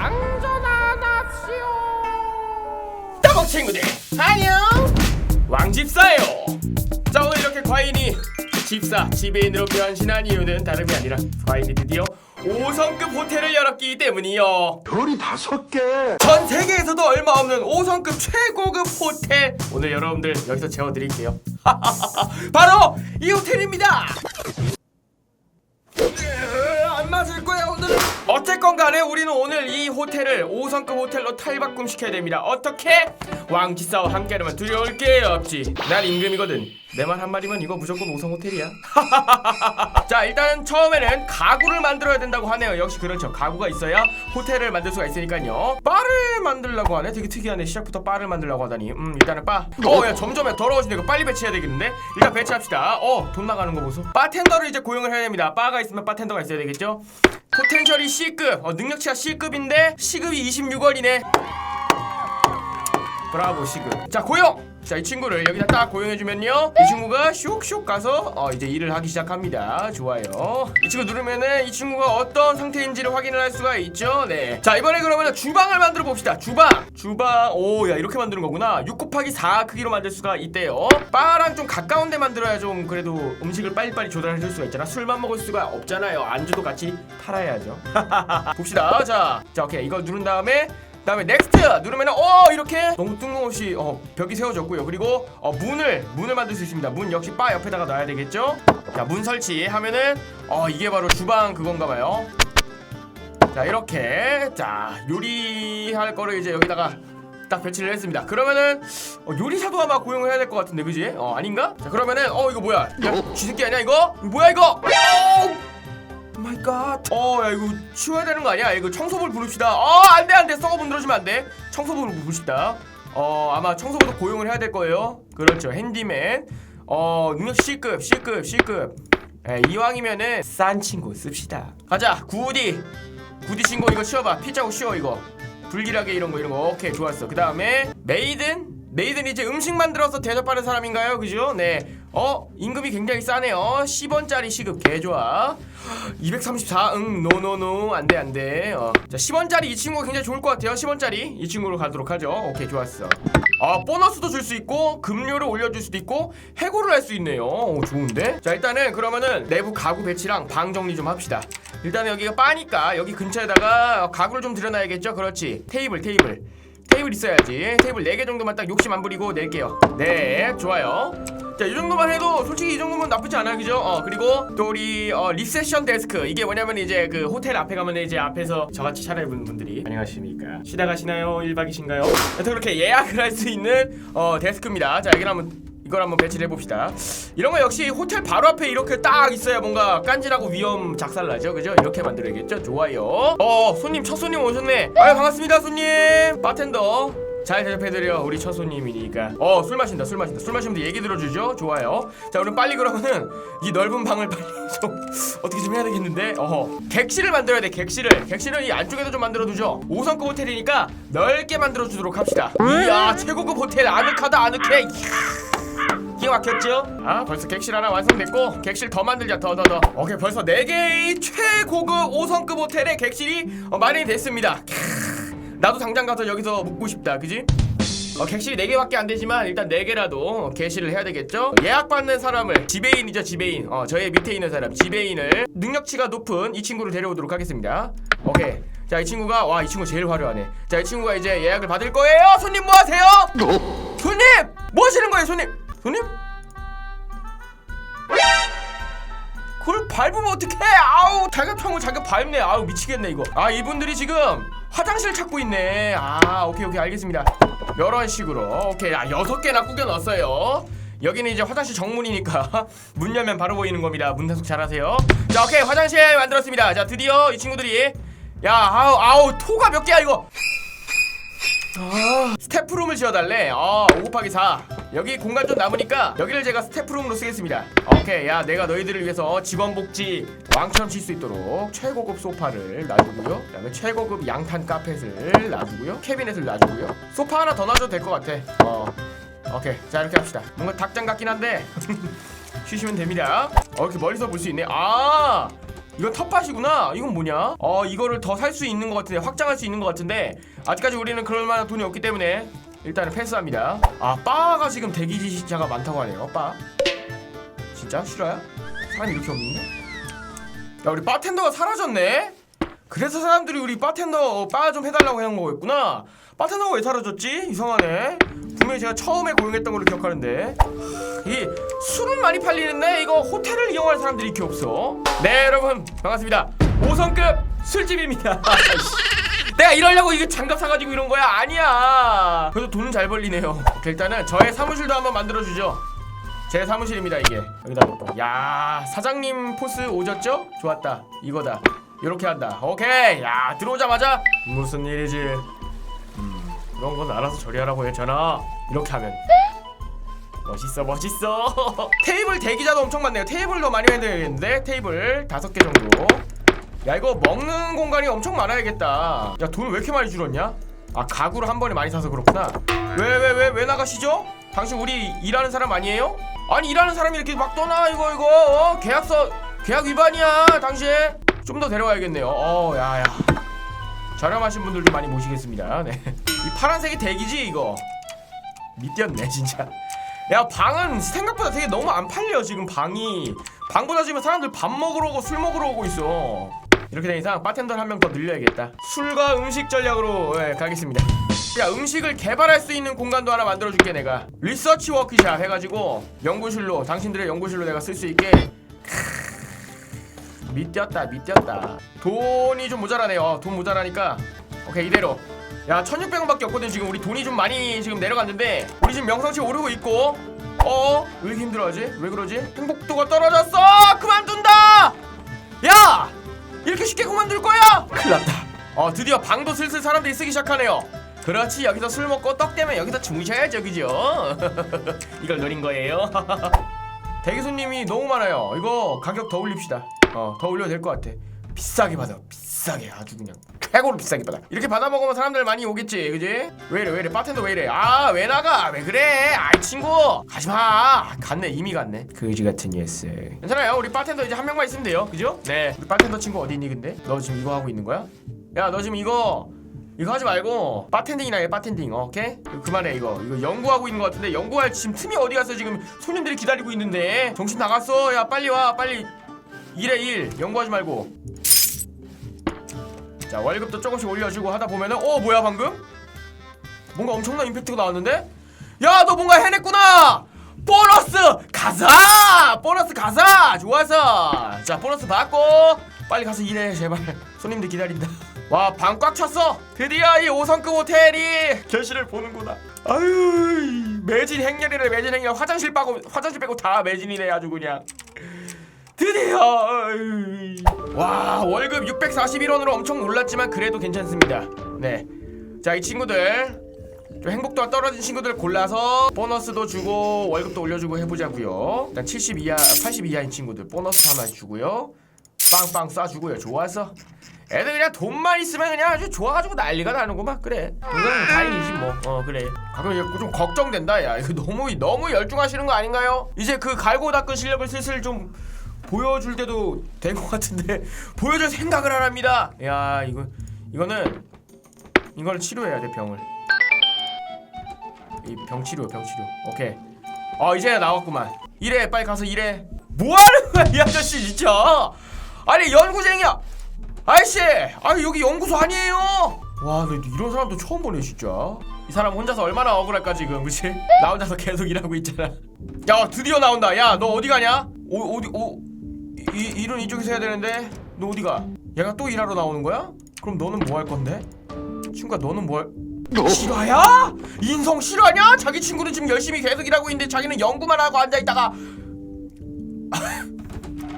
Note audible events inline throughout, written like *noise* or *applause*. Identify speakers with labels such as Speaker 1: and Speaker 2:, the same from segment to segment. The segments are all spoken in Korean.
Speaker 1: 장전하납시오. 따봉 친구들. 안녕. 왕집사예요. 자 오늘 이렇게 과인이 집사 지배인으로 변신한 이유는 다름이 아니라 과인이 드디어 5성급 호텔을 열었기 때문이요.
Speaker 2: 별이 다섯 개.
Speaker 1: 전 세계에서도 얼마 없는 5성급 최고급 호텔. 오늘 여러분들 여기서 재워드릴게요. *laughs* 바로 이 호텔입니다. 으, 안 맞을 거야 어쨌건 간에 우리는 오늘 이 호텔을 5성급 호텔로 탈바꿈 시켜야 됩니다. 어떻게? 왕지사와 함께하면 두려울 게 없지. 난 임금이거든. 내 말 한마디면 이거 무조건 5성 호텔이야. *laughs* 자 일단 처음에는 가구를 만들어야 된다고 하네요. 역시 그렇죠. 가구가 있어야 호텔을 만들 수가 있으니까요. 바를 만들려고 하네. 되게 특이하네. 시작부터 바를 만들려고 하다니. 음 일단은 바 어 야 점점 더러워진다 이거 빨리 배치해야 되겠는데? 일단 배치합시다. 어 돈 나가는 거 보소. 바텐더를 이제 고용을 해야 됩니다. 바가 있으면 바텐더가 있어야 되겠죠 포텐셜이 C급 어, 능력치가 C급인데 C급이 26원이네 브라보 시급 자 고용! 자 이 친구를 여기다 딱 고용해주면요. 이 친구가 슉슉 가서 어 이제 일을 하기 시작합니다. 좋아요. 이 친구 누르면은 이 친구가 어떤 상태인지를 확인을 할 수가 있죠? 네자 이번에 그러면은 주방을 만들어 봅시다. 주방! 주방! 오 야 이렇게 만드는 거구나. 6 곱하기 4 크기로 만들 수가 있대요. 바랑 좀 가까운 데 만들어야 좀 그래도 음식을 빨리빨리 조달해 줄 수가 있잖아. 술만 먹을 수가 없잖아요. 안주도 같이 팔아야죠. *laughs* 봅시다. 자, 자 오케이. 이거 누른 다음에 다음에 넥스트 누르면은 어 이렇게 너무 뜬금없이 어 벽이 세워졌고요. 그리고 어 문을 문을 만들 수 있습니다. 문 역시 바 옆에다가 놔야 되겠죠? 자 문 설치 하면은 어 이게 바로 주방 그건가봐요. 자 이렇게. 자 요리할 거를 이제 여기다가 딱 배치를 했습니다. 그러면은 어, 요리사도 아마 고용을 해야 될 것 같은데 그지? 어 아닌가? 자 그러면은 어 이거 뭐야? 야 쥐새끼 아니야 이거? 뭐야 이거? 오 마이 갓. 어, 야 이거 치워야 되는 거 아니야? 이거 청소부를 부릅시다. 어, 안 돼, 안 돼. 썩어 문드러지면 안 돼. 청소부를 부릅시다. 어, 아마 청소부도 고용을 해야 될 거예요. 그렇죠. 핸디맨. 어, 능력 C급, C급, C급. 에, 이왕이면은 싼 친구 씁시다. 가자. 구디. 구디 친구 이거 쉬어봐. 피자고 쉬어 이거. 불길하게 이런 거 이런 거. 오케이, 좋았어. 그 다음에 메이든. 메이든 이제 음식 만들어서 대접하는 사람인가요? 그죠? 네. 어, 임금이 굉장히 싸네요. 10원짜리 시급 개 좋아. 234. 응, 노노노. 안 돼, 안 돼. 어. 자, 10원짜리 이 친구가 굉장히 좋을 것 같아요. 10원짜리. 이 친구로 가도록 하죠. 오케이, 좋았어. 아, 보너스도 줄 수 있고 급료를 올려 줄 수도 있고 해고를 할 수 있네요. 오, 좋은데? 자, 일단은 그러면은 내부 가구 배치랑 방 정리 좀 합시다. 일단은 여기가 바니까 여기 근처에다가 가구를 좀 들여놔야겠죠? 그렇지. 테이블, 테이블. 테이블 있어야지. 테이블 4개 정도만 딱 욕심 안 부리고 낼게요. 네, 좋아요. 자, 이 정도만 해도 솔직히 이 정도면 나쁘지 않아요. 그죠? 어, 그리고 또 우리 어, 리셉션 데스크. 이게 뭐냐면 이제 그 호텔 앞에 가면 이제 앞에서 저같이 차려입은 분들이 안녕하십니까. 쉬다 가시나요? 1박이신가요? 여튼 그렇게 예약을 할 수 있는 어, 데스크입니다. 자, 여기 한번 이걸 한번 배치를 해봅시다. 이런 거 역시 호텔 바로 앞에 이렇게 딱 있어야 뭔가 깐지라고 위험 작살나죠, 그죠? 이렇게 만들어야겠죠. 좋아요. 어, 손님 첫 손님 오셨네. 아유 반갑습니다, 손님. 바텐더. 잘 대접해드려 우리 첫 손님이니까 어 술 마신다 술 마신다 술 마시면 얘기 들어주죠 좋아요 자 우리 빨리 그러면은 이 넓은 방을 빨리 *laughs* 좀 어떻게 좀 해야 되겠는데 어 객실을 만들어야 돼 객실을 객실은 이 안쪽에도 좀 만들어두죠 5성급 호텔이니까 넓게 만들어주도록 합시다 이야 최고급 호텔 아늑하다 아늑해 이야. 기가 막혔죠? 아 벌써 객실 하나 완성됐고 객실 더 만들자 더 더 더 오케이 벌써 4개의 최고급 5성급 호텔의 객실이 어, 마련이 됐습니다 캬, 나도 당장 가서 여기서 묵고 싶다 그지? 어, 객실이 4개밖에 안 되지만 일단 4개라도 개시를 해야 되겠죠? 예약받는 사람을 지배인이죠 지배인 어 저의 밑에 있는 사람 지배인을 능력치가 높은 이 친구를 데려오도록 하겠습니다 오케이 자 이 친구가 와 이 친구 제일 화려하네 자 이 친구가 이제 예약을 받을 거예요 손님 뭐 하세요? 손님! 뭐 하시는 거예요 손님? 손님? 그걸 밟으면 어떡해? 아우 자격평을 자격 밟네. 아우 미치겠네 이거. 아 이분들이 지금 화장실 찾고 있네. 아 오케이 오케이 알겠습니다. 이런 식으로. 오케이 아 여섯 개나 꾸겨 넣었어요. 여기는 이제 화장실 정문이니까 *laughs* 문 열면 바로 보이는 겁니다. 문 단속 잘하세요. 자 오케이 화장실 만들었습니다. 자 드디어 이 친구들이. 야 아우 아우 토가 몇 개야 이거? 아, 스태프룸을 지어달래. 아, 5 곱하기 4. 여기 공간 좀 남으니까 여기를 제가 스태프룸으로 쓰겠습니다. 오케이, 야, 내가 너희들을 위해서 직원 복지 왕처럼 칠수 있도록 최고급 소파를 놔주고요. 그 다음에 최고급 양탄 카펫을 놔주고요. 캐비넷을 놔주고요. 소파 하나 더 놔줘도 될 것 같아. 어, 오케이, 자 이렇게 합시다. 뭔가 닭장 같긴 한데 *laughs* 쉬시면 됩니다. 어, 이렇게 멀리서 볼 수 있네. 아. 이건 텃밭이구나. 이건 뭐냐? 어 이거를 더 살 수 있는 것 같은데 확장할 수 있는 것 같은데 아직까지 우리는 그럴 만한 돈이 없기 때문에 일단은 패스합니다. 아 바가 지금 대기지자가 많다고 하네요. 바. 진짜 실화야? 사람이 이렇게 없는데? 야 우리 바텐더가 사라졌네? 그래서 사람들이 우리 바텐더 바좀 해달라고 해놓은 거였구나 바텐더가 왜 사라졌지? 이상하네 분명히 제가 처음에 고용했던 걸로 기억하는데 이 술은 많이 팔리는데 이거 호텔을 이용할 사람들이 이렇게 없어 네 여러분 반갑습니다 5성급 술집입니다 *laughs* 내가 이러려고 이거 장갑 사가지고 이런 거야? 아니야. 그래도 돈은 잘 벌리네요. 일단은 저의 사무실도 한번 만들어주죠. 제 사무실입니다 이게. 여기다 놓고. 야 사장님 포스 오졌죠? 좋았다. 이거다. 이렇게 한다. 오케이. 야 들어오자마자 무슨 일이지? 음 그런 건 알아서 처리하라고 했잖아 이렇게 하면. 멋있어 멋있어. *laughs* 테이블 대기자도 엄청 많네요. 테이블도 많이 만들어야겠는데 테이블 다섯 개 정도 야 이거 먹는 공간이 엄청 많아야겠다 야 돈 왜 이렇게 많이 줄었냐? 아 가구를 한 번에 많이 사서 그렇구나 왜왜 왜 왜 나가시죠? 당신 우리 일하는 사람 아니에요? 아니 일하는 사람이 이렇게 막 떠나 이거 이거 어? 계약서 계약 위반이야 당신 좀 더 데려와야겠네요 어 야야 저렴하신 분들 좀 많이 모시겠습니다 네. 이 파란색이 대기지 이거 미뛰었네 진짜 야 방은 생각보다 되게 너무 안 팔려 지금 방이 방보다 지금 사람들 밥 먹으러 오고 술 먹으러 오고 있어 이렇게 된 이상 바텐더 한 명 더 늘려야겠다 술과 음식 전략으로 예, 가겠습니다 야 음식을 개발할 수 있는 공간도 하나 만들어줄게 내가 리서치 워크샵 해가지고 연구실로 당신들의 연구실로 내가 쓸 수 있게 미뛰었다 미뛰었다 돈이 좀 모자라네요 어, 돈 모자라니까 오케이 이대로 야 1600원밖에 없거든 지금 우리 돈이 좀 많이 지금 내려갔는데 우리 지금 명성치 오르고 있고 어? 왜 이렇게 힘들어하지? 왜 그러지? 행복도가 떨어졌어! 그만둔다! 야! 이렇게 쉽게 그만둘 거야? 큰일 났다. 어 드디어 방도 슬슬 사람들이 쓰기 시작하네요. 그렇지 여기서 술 먹고 떡 때문에 여기서 주무셔야죠 그죠? *laughs* 이걸 노린 거예요? *laughs* 대기 손님이 너무 많아요. 이거 가격 더 올립시다. 어더 올려도 될 것 같아. 비싸게 받아 비싸게. 아주 그냥 최고로 비싸게 받아 이렇게 받아 먹으면 사람들 많이 오겠지 그지? 왜 이래 왜 이래? 바텐더 왜 이래? 아 왜 나가? 왜 그래? 아이 친구! 가지마! 갔네 이미 갔네. 그지 같은 예스. 괜찮아요. 우리 바텐더 이제 한 명만 있으면 돼요. 그죠? 네. 우리 바텐더 친구 어디 있니 근데? 너 지금 이거 하고 있는 거야? 야 너 지금 이거 이거 하지 말고 바텐딩이나 해 바텐딩. 어, 오케이? 그만해 이거. 이거 연구하고 있는 것 같은데 연구할 지금 틈이 어디 갔어 지금? 손님들이 기다리고 있는데. 정신 나갔어? 야 빨리 와 빨리. 일해 일. 연구하지 말고 자 월급도 조금씩 올려주고 하다 보면은 어 뭐야 방금? 뭔가 엄청난 임팩트가 나왔는데? 야 너 뭔가 해냈구나! 보너스 가자! 보너스 가자! 좋았어! 자 보너스 받고 빨리 가서 일해 제발 손님들 기다린다 와 방 꽉 찼어! 드디어 이 5성급 호텔이 결실을 보는구나 아유 매진 행렬이래 매진 행렬 화장실 빼고 화장실 빼고 다 매진이네 아주 그냥 드디어. 와 월급 641원으로 엄청 놀랐지만 그래도 괜찮습니다. 네자 이 친구들. 좀 행복도가 떨어진 친구들 골라서 보너스도 주고 월급도 올려주고 해보자고요. 일단 70 이하 80 이하인 친구들 보너스 하나 주고요. 빵빵 쏴주고요. 좋았어 애들 그냥 돈만 있으면 그냥 아주 좋아가지고 난리가 나는구만. 그래. 그건 다행이지 뭐어 그래. 가끔 이제 좀 걱정된다 야. 이거 너무 너무 열중하시는 거 아닌가요? 이제 그 갈고 닦은 실력을 슬슬 좀 보여줄 때도 된 것 같은데 *laughs* 보여줄 생각을 안 합니다. 야 이거 이거는 이걸 치료해야 돼 병을. 이 병 치료 병 치료. 오케이. 어 이제 나왔구만. 일해 빨리 가서 일해. 뭐 하는 거야 이 아저씨 진짜. 아니 연구쟁이야. 아저씨 아니 여기 연구소 아니에요. 와, 나 이런 사람도 처음 보네 진짜. 이 사람 혼자서 얼마나 억울할까 지금, 그렇지? 나 혼자서 계속 일하고 있잖아. 야, 드디어 나온다. 야, 너 어디 가냐? 어, 어디, 어, 이 일은 이쪽에서 해야 되는데 너 어디 가? 얘가 또 일하러 나오는 거야? 그럼 너는 뭐 할 건데? 친구야, 너는 뭐 할? 실화야? 인성 실화냐? 자기 친구는 지금 열심히 계속 일하고 있는데 자기는 연구만 하고 앉아 있다가 *laughs*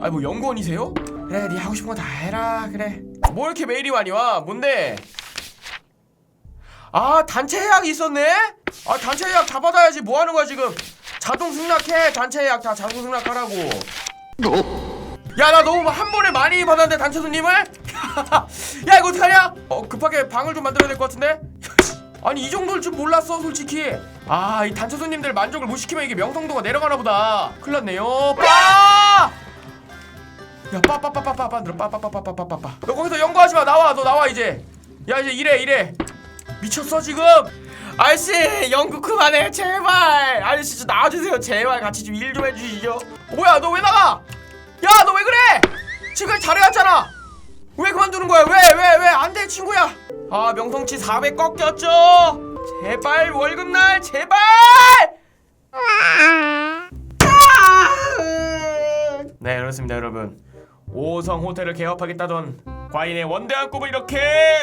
Speaker 1: 아니 뭐 연구원이세요? 그래 네 하고 싶은 거 다 해라 그래 뭐 이렇게 메일이 많이 와 뭔데 아 단체 예약이 있었네 아 단체 예약 다 받아야지 뭐 하는 거야 지금 자동 승낙해 단체 예약 다 자동 승낙하라고 야 나 너무 한 번에 많이 받았는데 단체 손님을 야 이거 어떡하냐 어 급하게 방을 좀 만들어야 될 것 같은데 아니 이 정도일 줄 몰랐어 솔직히 아 이 단체 손님들 만족을 못 시키면 이게 명성도가 내려가나 보다 큰일 났네요 빠 야 빠빠빠빠빠 들어 빠빠빠빠빠빠빠 너 거기서 연구하지 마 나와 너 나와 이제 야 이제 이래 이래 미쳤어 지금 아저씨 연구 그만해 제발 아저씨 좀 나와주세요 제발 같이 좀 일좀 해주시죠 뭐야 너 왜 나가 야 너 지금 잘해왔잖아. 왜 그만두는 거야? 왜 왜 왜? 안 돼 친구야. 아 명성치 400 꺾였죠. 제발 월급날 제발! 네 그렇습니다 여러분. 5성 호텔을 개업하겠다던 과인의 원대한 꿈은 이렇게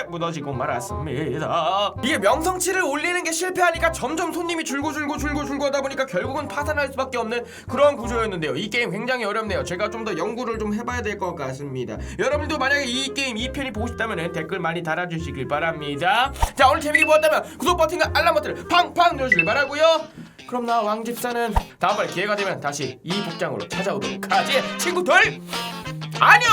Speaker 1: 무너지고 말았습니다. 이게 명성치를 올리는 게 실패하니까 점점 손님이 줄고 줄고 줄고 줄고 하다 보니까 결국은 파산할 수밖에 없는 그런 구조였는데요. 이 게임 굉장히 어렵네요. 제가 좀 더 연구를 좀 해봐야 될 것 같습니다. 여러분도 만약에 이 게임 2편이 보고 싶다면 댓글 많이 달아주시길 바랍니다. 자 오늘 재밌게 보았다면 구독 버튼과 알람 버튼을 팡팡 누르시길 바라고요. 그럼 나 왕집사는 다음번에 기회가 되면 다시 이 복장으로 찾아오도록 하지. 친구들 안녕